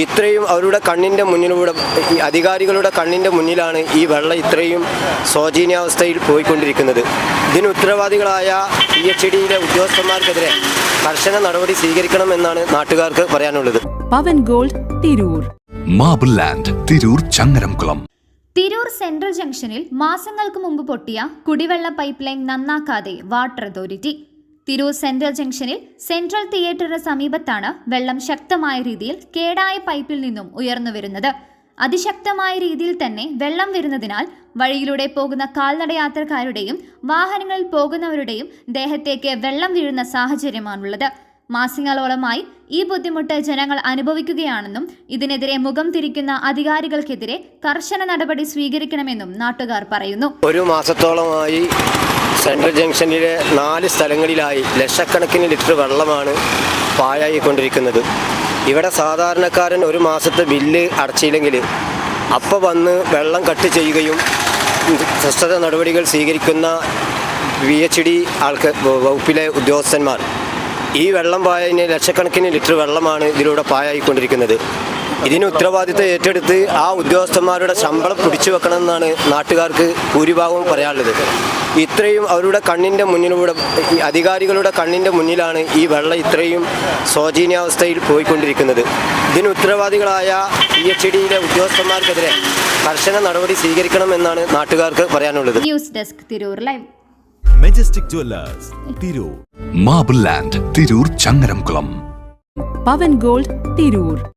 ഇത്രയും അവരുടെ കണ്ണിന്റെ മുന്നിലൂടെ ഈ അധികാരികളുടെ കണ്ണിന്റെ മുന്നിലാണ് ഈ വെള്ളം ഇത്രയും ശോചനീയാവസ്ഥയിൽ പോയിക്കൊണ്ടിരിക്കുന്നത്. ഇതിന് ഉത്തരവാദികളായ പി എച്ച് ഡിയിലെ ഉദ്യോഗസ്ഥന്മാർക്കെതിരെ കർശന നടപടി സ്വീകരിക്കണമെന്നാണ് നാട്ടുകാർക്ക് പറയാനുള്ളത്. Pavan gold Tirur. Marble land Tirur Changaramkulam. Tirur central ജംഗ്ഷനിൽ മാസങ്ങൾക്ക് മുമ്പ് പൊട്ടിയ കുടിവെള്ള പൈപ്പ് ലൈൻ നന്നാക്കാതെ വാട്ടർ അതോറിറ്റി. തിരൂർ സെൻട്രൽ ജംഗ്ഷനിൽ സെൻട്രൽ തിയേറ്ററിന് സമീപത്താണ് വെള്ളം ശക്തമായ രീതിയിൽ കേടായ പൈപ്പിൽ നിന്നും ഉയർന്നു വരുന്നത്. അതിശക്തമായ രീതിയിൽ തന്നെ വെള്ളം വരുന്നതിനാൽ വഴിയിലൂടെ പോകുന്ന കാൽനടയാത്രക്കാരുടെയും വാഹനങ്ങളിൽ പോകുന്നവരുടെയും ദേഹത്തേക്ക് വെള്ളം വീഴുന്ന സാഹചര്യമാണുള്ളത്. മാസങ്ങളോളമായി ഈ ബുദ്ധിമുട്ട് ജനങ്ങൾ അനുഭവിക്കുകയാണെന്നും ഇതിനെതിരെ മുഖം തിരിക്കുന്ന അധികാരികൾക്കെതിരെ കർശന നടപടി സ്വീകരിക്കണമെന്നും നാട്ടുകാർ പറയുന്നു. ഒരു മാസത്തോളമായി സെൻട്രൽ ജംഗ്ഷനിലെ നാല് സ്ഥലങ്ങളിലായി ലക്ഷക്കണക്കിന് ലിറ്റർ വെള്ളമാണ് പാഴായിക്കൊണ്ടിരിക്കുന്നത്. ഇവിടെ സാധാരണക്കാരൻ ഒരു മാസത്തെ ബില്ല് അടച്ചില്ലെങ്കിൽ അപ്പോൾ വന്ന് വെള്ളം കട്ട് ചെയ്യുകയും സ്വസ്ഥത നടപടികൾ സ്വീകരിക്കുന്ന വി എച്ച് ഡി ആൾക്ക് വകുപ്പിലെ ഉദ്യോഗസ്ഥന്മാർ ഈ വെള്ളം പായതിന് ലക്ഷക്കണക്കിന് ലിറ്റർ വെള്ളമാണ് ഇതിലൂടെ പാഴായിക്കൊണ്ടിരിക്കുന്നത്. ഇതിന് ഉത്തരവാദിത്തം ഏറ്റെടുത്ത് ആ ഉദ്യോഗസ്ഥന്മാരുടെ ശമ്പളം പിടിച്ചു വെക്കണമെന്നാണ് നാട്ടുകാർക്ക് ഭൂരിഭാഗവും പറയാനുള്ളത്. ഇത്രയും അവരുടെ കണ്ണിന്റെ മുന്നിലൂടെ അധികാരികളുടെ കണ്ണിന്റെ മുന്നിലാണ് ഈ വെള്ളം ഇത്രയും ശോചനീയാവസ്ഥയിൽ പോയിക്കൊണ്ടിരിക്കുന്നത്. ഇതിന് ഉത്തരവാദികളായ പി എച്ച് ഡിയിലെ ഉദ്യോഗസ്ഥന്മാർക്കെതിരെ കർശന നടപടി സ്വീകരിക്കണമെന്നാണ് നാട്ടുകാർക്ക് പറയാനുള്ളത്. News desk Tirur live. Majestic jewellers Tirur. Marble land Tirur Changaramkulam. Pavan gold Tirur.